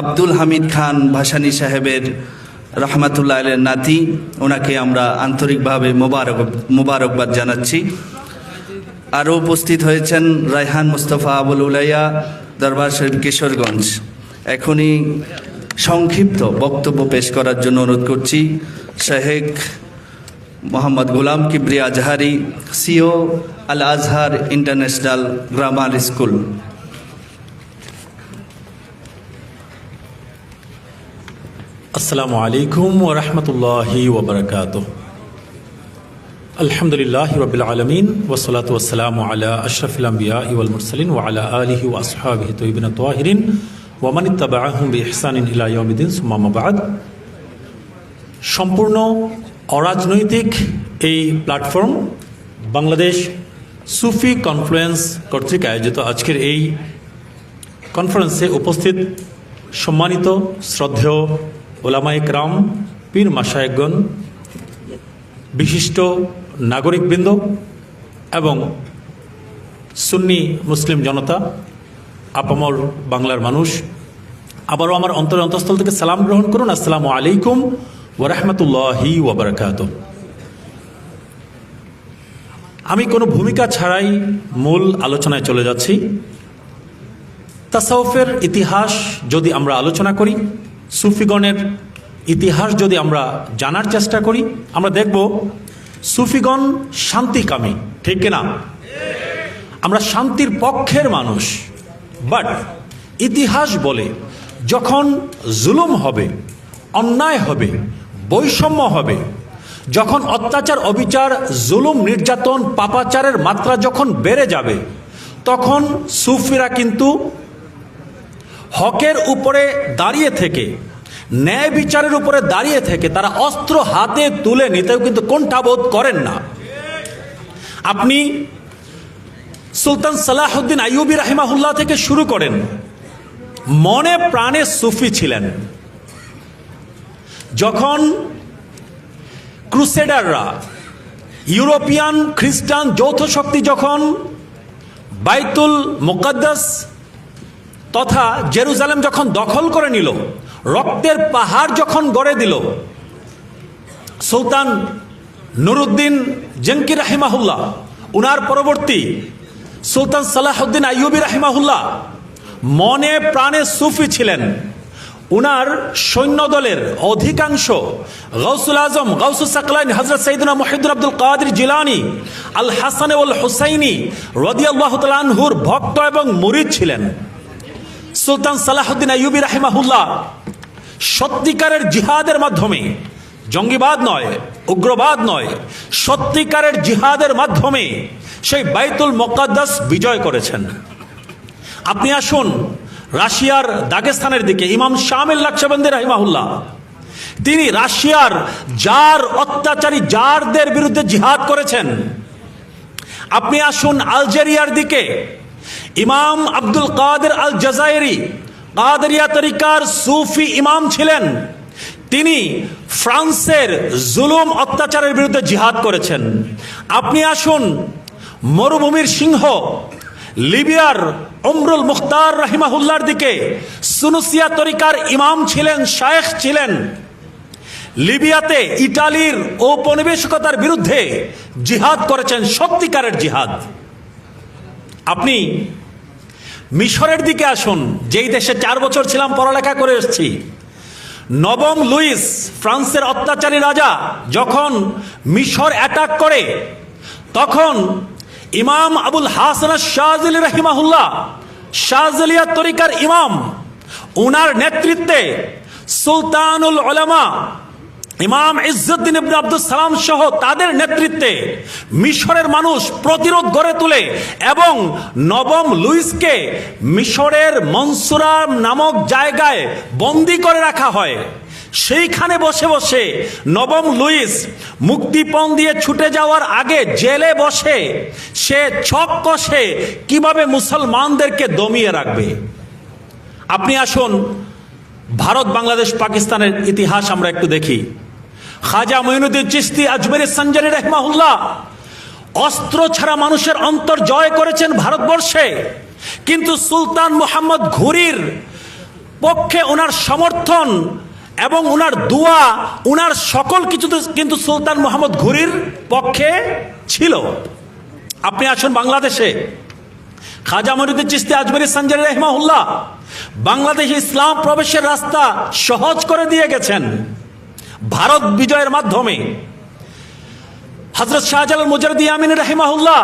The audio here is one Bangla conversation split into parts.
আব্দুল হামিদ খান ভাসানী সাহেবের রহমাতুল্লাহ আলের নাতি, ওনাকে আমরা আন্তরিকভাবে মোবারক, মোবারকবাদ জানাচ্ছি। আরও উপস্থিত হয়েছেন রায়হান মুস্তফা আবুল উলাইয়া, দরবার শরীফ কিশোরগঞ্জ। এখনই সংক্ষিপ্ত বক্তব্য পেশ করার জন্য অনুরোধ করছি। Sheikh Mohammad Golam Kibria Azhari, CEO Al Azhar international grammar school. আসসালামু আলাইকুম ওরহমতুল্লাহি ওবরকাত আলহামদুলিল্লাহ রবিল আলমিন ওসলাত ওসালাম আলা আশরফুল আম্বিয়া ইউল মুরসলিন ও আলা আলিহি ও আসহাবিহি তৈবিন তোয়াহিরিন ওমান ইত্তাবাহুম বি ইহসানিন ইলা ইয়াউমিদ্দিন সুম্মামাবাদ সম্পূর্ণ অরাজনৈতিক এই প্ল্যাটফর্ম বাংলাদেশ সুফি কনফ্লুয়েন্স কর্তৃক আয়োজিত আজকের এই কনফারেন্সে উপস্থিত সম্মানিত, শ্রদ্ধেয় ওলামাইক রাম পীর মাসায়কগণ বিশিষ্ট নাগরিকবৃন্দ এবং সুন্নি মুসলিম জনতা, আপামর বাংলার মানুষ, আবারও আমার অন্তর অন্তঃস্থল থেকে সালাম গ্রহণ করুন। আসসালামু আলাইকুম ওরহমতুল্লাহি ওবরাকাত আমি কোনো ভূমিকা ছাড়াই মূল আলোচনায় চলে যাচ্ছি। তাসাউফের ইতিহাস যদি আমরা আলোচনা করি সুফিগণের ইতিহাস যদি আমরা জানার চেষ্টা করি, আমরা দেখব সুফিগণ শান্তিকামী, ঠিক কিনা? আমরা শান্তির পক্ষের মানুষ বাট ইতিহাস বলে যখন জুলুম হবে, অন্যায় হবে, বৈষম্য হবে, যখন অত্যাচার, অবিচার, জুলুম, নির্যাতন, পাপাচারের মাত্রা যখন বেড়ে যাবে, তখন সুফিরা কিন্তু হকের উপরে দাঁড়িয়ে থেকে, ন্যায় বিচারের উপরে দাঁড়িয়ে থেকে তারা অস্ত্র হাতে তুলে নিতেও কিন্তু কোণঠাবোধ করেন না। আপনি সুলতান সালাহুদ্দিন আইয়ুবী রাহিমাহুল্লাহ থেকে শুরু করেন, মনে প্রাণে সুফি ছিলেন। যখন ক্রুসেডাররা, ইউরোপিয়ান খ্রিস্টান যৌথ শক্তি যখন বাইতুল মোকাদ্দাস তথা জেরুজালেম যখন দখল করে নিল, রক্তের পাহাড় যখন গড়ে দিল, সুলতান নুরুদ্দিন জেঙ্কি রাহিমাহুল্লাহ, উনার পরবর্তী সুলতান সালাহুদ্দিন আইয়ুবী রাহিমাহুল্লাহ মনে প্রাণে সুফি ছিলেন। উনার সৈন্যদলের অধিকাংশ গৌসুল আজম গৌসুল সাকলাইন হজরত সঈদুল্লাহ মহিদুল আব্দুল কাদের জিলানি, আল হাসান উল হুসাইনি রদিয়াল্লাহ তালানহুর ভক্ত এবং মুরিদ ছিলেন। সুলতান সালাহুদ্দিন আইয়ুবী রাহিমাহুল্লাহ, সত্যিকারের জিহাদের মাধ্যমে, জঙ্গিবাদ নয়, উগ্রবাদ নয়, সত্যিকারের জিহাদের মাধ্যমে সেই বাইতুল মোকাদ্দাস বিজয় করেছেন। আপনি আসুন, রাশিয়ার দাগেস্তানের দিকে, ইমাম শামিল লাকসাবন্দি রাহিমাহুল্লাহ, তিনি রাশিয়ার যার অত্যাচারী জারদের বিরুদ্ধে জিহাদ করেছেন। আপনি আসুন আলজেরিয়ার দিকে ইমাম আব্দুল কাদের আল জাজাইরি কাদরিয়া তরিকার সুফি ইমাম ছিলেন। তিনি ফ্রান্সের জুলুম অত্যাচারের বিরুদ্ধে জিহাদ করেছেন। আপনি আসুন, মরুভূমির সিংহ, লিবিয়ার অমরুল মুখতার রাহিমাহুল্লার দিকে সুনুসিয়া তরিকার ইমাম ছিলেন, শায়েখ ছিলেন। লিবিয়াতে ইটালির ঔপনিবেশিকতার বিরুদ্ধে জিহাদ করেছেন, সত্যিকারের জিহাদ। আপনি মিশরের দিকে আসুন, যেই দেশে চার বছর ছিলাম, পড়ালেখা করে এসেছি। নবম লুইস, ফ্রান্সের অত্যাচারী রাজা, যখন মিশর অ্যাটাক করে, তখন ইমাম আবুল হাসান শাহজলি রহিমাহুল্লাহ, শাহজলিয়া তরিকার ইমাম, উনার নেতৃত্বে সুলতানুল ওলামা ইমাম ইজ্জুদ্দিন ইবনে আব্দুল সালাম সহ তাদের নেতৃত্বে মিশরের মানুষ প্রতিরোধ গড়ে তোলে এবং নবম লুইসকে মিশরের মনসুরা নামক জায়গায় বন্দি করে রাখা হয়। সেইখানে বসে বসে নবম লুইস মুক্তিপণ দিয়ে ছুটে যাওয়ার আগে জেলে বসে সে ছক কষে কীভাবে মুসলমানদেরকে দমিয়ে রাখবে? আপনি আসুন, ভারত, বাংলাদেশ, পাকিস্তানের ইতিহাস আমরা একটু দেখি। খাজা মঈনুদ্দিন চিস্তি আজমের সঞ্জারি রহমাহুল্লাহ, অস্ত্র ছাড়া মানুষের অন্তর জয় করেছেন ভারতবর্ষে, কিন্তু সুলতান মোহাম্মদ ঘুরির পক্ষে ওনার সমর্থন এবং ওনার দোয়া, ওনার সকল কিছু কিন্তু সুলতান মোহাম্মদ ঘুরির পক্ষে ছিল। আপনি আসুন বাংলাদেশে। খাজা মরিদুল চিস্তি আজমেরি সঞ্জয় রহমাউল্লাহ বাংলাদেশে ইসলাম প্রবেশের রাস্তা সহজ করে দিয়ে গেছেন। ভারত বিজয়ের মাধ্যমে হজরত শাহজালাল মুজারদি আমিন রাহিমাহুল্লাহ,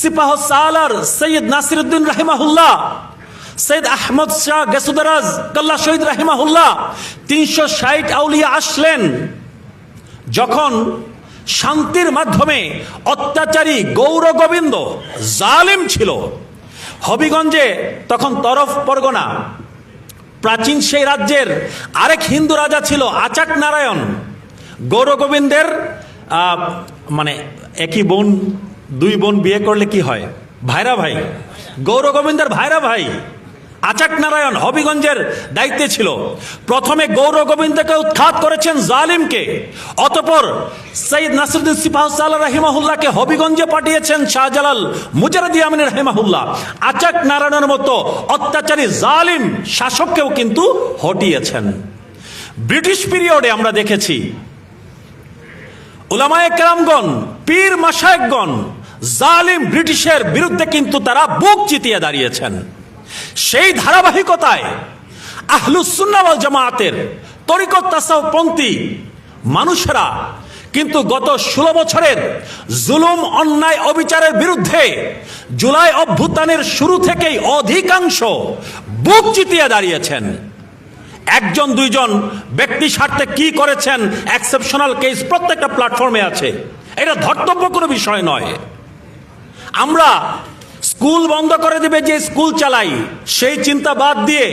সিপাহ সালার সৈয়দ নাসিরুদ্দিন রাহিমাহুল্লাহ, সৈয়দ আহমদ শাহ গেসুদারাজ কল্লা শহীদ রাহিমাহুল্লাহ তিনশো ষাট আউলিয়া আসলেন যখন শান্তির মাধ্যমে অত্যাচারী গৌর গোবিন্দ জালিম ছিল। হবিগঞ্জে তখন তরফ পরগনা প্রাচীন সেই রাজ্যের আরেক হিন্দু রাজা ছিল আচাক নারায়ণ। গৌর গোবিন্দের মানে একই বোন, দুই বোন বিয়ে করলে কি হয়? ভাইরা ভাই। গৌর গোবিন্দের ভাইরা ভাই। আচাক নারায়ণ হবিগঞ্জের দায়িত্বে ছিল। প্রথমে গৌর গোবিন্দকে উৎখাত করেছেন জালিমকে। অতপর সৈয়দ নাসিরুদ্দিন সিপাহ সাল্লাহ রাহিমাহুল্লাহকে হবিগঞ্জে পাঠিয়েছেন শাহজালাল মুজারদি আমিন রাহিমাহুল্লাহ। আচাক নারায়ণের মতো অত্যাচারী জালিম শাসককেও কিন্তু হটিয়েছেন। ব্রিটিশ পিরিয়ডে আমরা দেখেছি ওলামায়ে কেরামগণ, পীর মাসায়কগণ জালিম ব্রিটিশের বিরুদ্ধে কিন্তু তারা বুক চিতিয়ে দাঁড়িয়েছেন। সেই ধারাবাহিকতায় আহলুসুন্নাওয়াল জামায়াতের তরিকত তাসাউপন্থী মানুষেরা কিন্তু গত ষোলো বছরের জুলুম, অন্যায়, অবিচারের বিরুদ্ধে জুলাই অভ্যুত্থানের শুরু থেকেই অধিকাংশ বুক চিতিয়ে দাঁড়িয়েছেন। একজন, দুইজন ব্যক্তি স্বার্থে কি করেছেন এক্সেপশনাল কেস প্রত্যেকটা প্ল্যাটফর্মে আছে। এটা ধর্তব্য কোনো বিষয় নয়। আমরা স্কুল বন্ধ করে দিবে যে স্কুল চালাই, সেই চিন্তা বাদ দিয়ে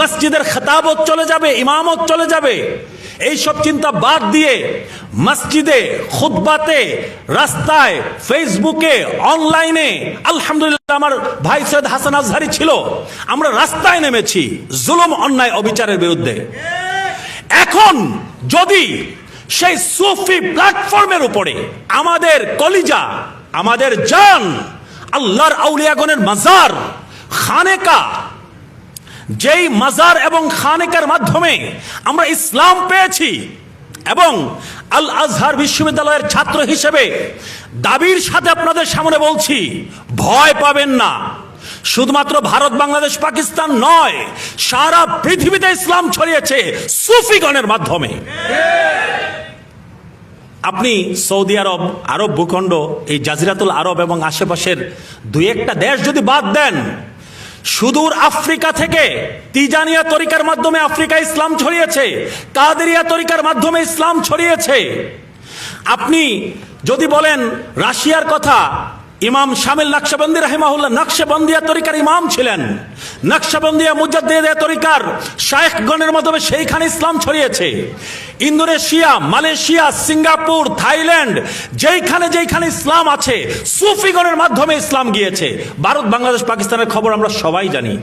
মসজিদের খেতাবত চলে যাবে, ইমামত চলে যাবে। এই সব চিন্তা বাদ দিয়ে মসজিদে, খুতবাতে, রাস্তায়, ফেসবুকে, অনলাইনে, আলহামদুলিল্লাহ আমার ভাই সৈয়দ হাসান আজহারি ছিল, আমরা রাস্তায় নেমেছি, জুলুম, অন্যায়, অবিচারের বিরুদ্ধে। এখন যদি সেই সুফি প্ল্যাটফর্মের উপরে আমাদের কলিজা, আমাদের জান আল্লাহর আউলিয়াগণের মাজার, খানেকা। যেই মাজার এবং খানেকার মাধ্যমে আমরা ইসলাম পেয়েছি এবং আল আজহার বিশ্ববিদ্যালয়ের ছাত্র হিসেবে দাবির সাথে আপনাদের সামনে বলছি, ভয় পাবেন না। শুধুমাত্র ভারত, বাংলাদেশ, পাকিস্তান নয়, সারা পৃথিবীতে ইসলাম ছড়িয়েছে সুফিগণের মাধ্যমে। আপনি সৌদি আরব আরব ভূখণ্ড, এই জাজিরাতুল আরব এবং আশেপাশের দুই একটা দেশ যদি বাদ দেন, সুদূর আফ্রিকা থেকে তিজানিয়া তরিকার মাধ্যমে আফ্রিকা ইসলাম ছড়িয়েছে, কাদেরিয়া তরিকার মাধ্যমে ইসলাম ছড়িয়েছে। আপনি যদি বলেন রাশিয়ার কথা ইমাম শামিল নকশবন্দি রাহিমাহুল্লাহ, নকশবন্দিয়া তরিকার ইমাম ছিলেন। নকশবন্দিয়া মুজাদ্দিয়া তরিকার শায়েখগণের মাধ্যমে সেইখানে ইসলাম ছড়িয়েছে। ইন্দোনেশিয়া, মালয়েশিয়া, সিঙ্গাপুর, থাইল্যান্ড, যেইখানে যেইখানে ইসলাম আছে সুফি সুফিগণের মাধ্যমে ইসলাম গিয়েছে। ভারত, বাংলাদেশ, পাকিস্তানের খবর আমরা সবাই জানি।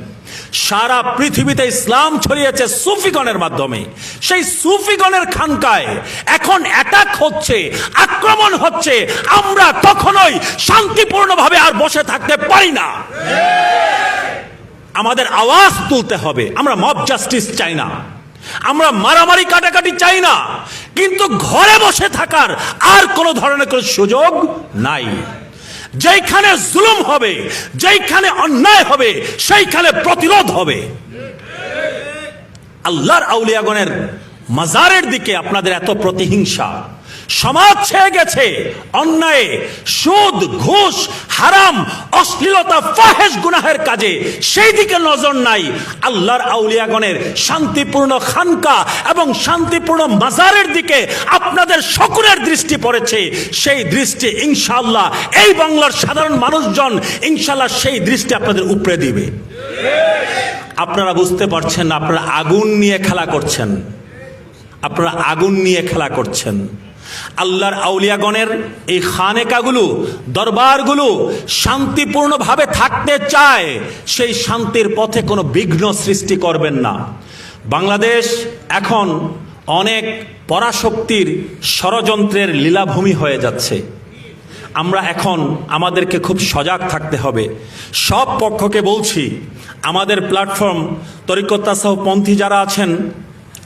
সারা পৃথিবীতে ইসলাম ছড়িয়েছে সুফিগণের মাধ্যমে। সেই সুফিগণের খানকায় এখন অ্যাটাক হচ্ছে, আক্রমণ হচ্ছে। আমরা কখনোই শান্তিপূর্ণভাবে আর বসে থাকতে পারি না। আমাদের আওয়াজ তুলতে হবে। আমরা মব জাস্টিস চাই না। আমরা মারামারি কাটাকাটি চাই না। কিন্তু ঘরে বসে থাকার আর কোনো ধরনের কোনো সুযোগ নাই। যেইখানে জুলুম হবে যেখানে অন্যায় হবে, সেইখানে প্রতিরোধ হবে। আল্লাহর আউলিয়াগণের মাজারের দিকে আপনাদের এত প্রতিহিংসা। সমাজ ছেয়ে গেছে। অন্যায়, সুদ, ঘুষ, হারাম, অশ্লীলতা, ফাহেশ গুনাহের কাজে সেই দিকে নজর নাই। আল্লাহর আউলিয়াগণের শান্তিপূর্ণ খানকা এবং শান্তিপূর্ণ মাজারের দিকে আপনাদের সকলের দৃষ্টি পড়েছে। সেই দৃষ্টি ইনশাআল্লাহ এই বাংলার সাধারণ মানুষজন ইনশাআল্লাহ সেই দৃষ্টি আপনাদের উপরে দিবে। আপনারা বুঝতে পারছেন আপনারা আগুন নিয়ে খেলা করছেন। আপনারা আগুন নিয়ে খেলা করছেন। আল্লাহর আউলিয়াগণের এই খানেকাগুলো, দরবারগুলো শান্তিপূর্ণভাবে থাকতে চায়, সেই শান্তির পথে কোনো বিঘ্ন সৃষ্টি করবেন না। বাংলাদেশ এখন অনেক পরাশক্তির ষড়যন্ত্রের লীলাভূমি হয়ে যাচ্ছে। আমরা এখন আমাদেরকে খুব সজাগ থাকতে হবে। সব পক্ষকে বলছি, আমাদের প্ল্যাটফর্ম তরিকত্তাসহ পন্থী যারা আছেন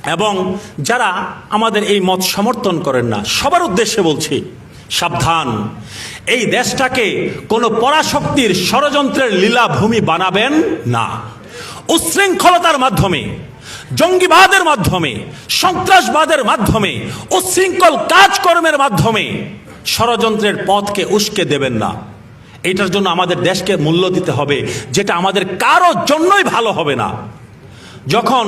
এবং যারা আমাদের এই মত সমর্থন করেন না, সবার উদ্দেশ্যে বলছি, সাবধান। এই দেশটাকে কোনো পরাশক্তির ষড়যন্ত্রের লীলাভূমি বানাবেন না। উচ্ছৃঙ্খলতার মাধ্যমে, জঙ্গিবাদের মাধ্যমে, সন্ত্রাসবাদের মাধ্যমে, উচ্ছৃঙ্খল কাজকর্মের মাধ্যমে ষড়যন্ত্রের পথকে উস্কে দেবেন না। এটার জন্য আমাদের দেশকে মূল্য দিতে হবে, যেটা আমাদের কারোর জন্যই ভালো হবে না। যখন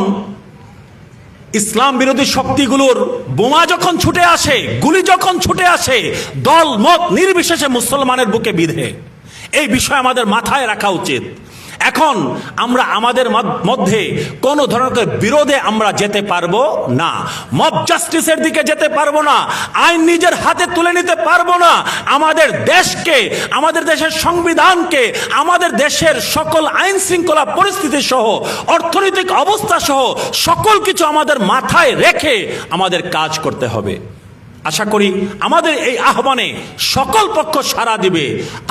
ইসলাম বিরোধী শক্তিগুলোর বোমা যখন ছুটে আসে, গুলি যখন ছুটে আসে, দল মত নির্বিশেষে মুসলমানের বুকে বিধে। এই বিষয় আমাদের মাথায় রাখা উচিত। এখন আমরা আমাদের মধ্যে কোনো ধরনের বিরোধে আমরা যেতে পারব না। মব জাস্টিসের দিকে যেতে পারব না। আইন নিজের হাতে তুলে নিতে পারব না। আমাদের দেশকে, আমাদের দেশের সংবিধানকে, আমাদের দেশের সকল আইন শৃঙ্খলা পরিস্থিতি সহ, অর্থনৈতিক অবস্থা সহ সকল কিছু আমাদের মাথায় রেখে আমাদের কাজ করতে হবে। আশা করি আমাদের এই আহ্বানে সকল পক্ষ সাড়া দিবে।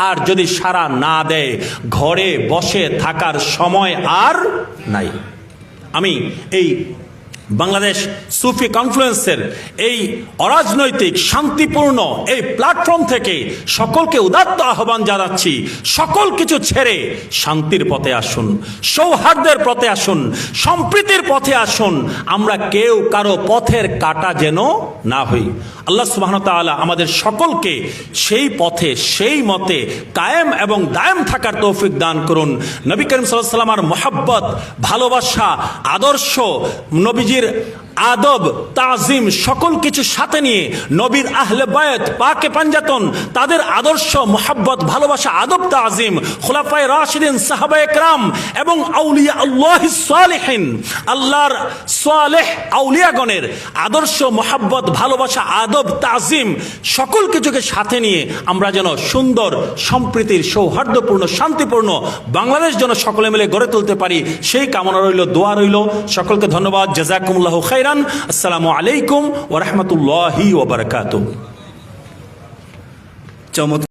আর যদি সাড়া না দেয়, ঘরে বসে থাকার সময় আর নাই। আমি এই বাংলাদেশ সুফি কনফ্লুয়েন্সের এই অরাজনৈতিক, শান্তিপূর্ণ এই প্ল্যাটফর্ম থেকে সকলকে উদাত্ত আহ্বান জানাচ্ছি। সকল কিছু ছেড়ে শান্তির পথে আসুন, সৌহার্দ্যের পথে আসুন, সম্প্রীতির পথে আসুন। আমরা কেউ কারও পথের কাটা যেন না হই। আল্লাহ সুবাহ তাআলা আমাদের সকলকে সেই পথে, সেই মতে কায়েম এবং দায়েম থাকার তৌফিক দান করুন। নবী করিম সাল্লাহ সাল্লামার মোহাব্বত, ভালোবাসা, আদর্শ vir আদব, তাজিম, সকল কিছু সাথে নিয়ে নবীর আহলে বায়ত, পাকে পাঞ্জাতন, তাদের আদর্শ, মোহাব্বত, ভালোবাসা, আদব, তাজিম, খোলাফায় রাশিদিন সাহাবা একরাম এবং আউলিয়া আল্লাহ সালেহিন, আল্লাহর সালেহ আউলিয়াগণের আদর্শ, মোহাব্বত, ভালোবাসা, আদব, তাজিম, সকল কিছুকে সাথে নিয়ে আমরা যেন সুন্দর, সম্প্রীতির, সৌহার্দ্যপূর্ণ, শান্তিপূর্ণ বাংলাদেশ যেন সকলে মিলে গড়ে তুলতে পারি, সেই কামনা রইল, দোয়া রইল। সকলকে ধন্যবাদ। জাজাকুমুল্লাহ খাইরান আসসালামু আলাইকুম ওরহমতুল্লাহি ওবরকাত চমৎকার।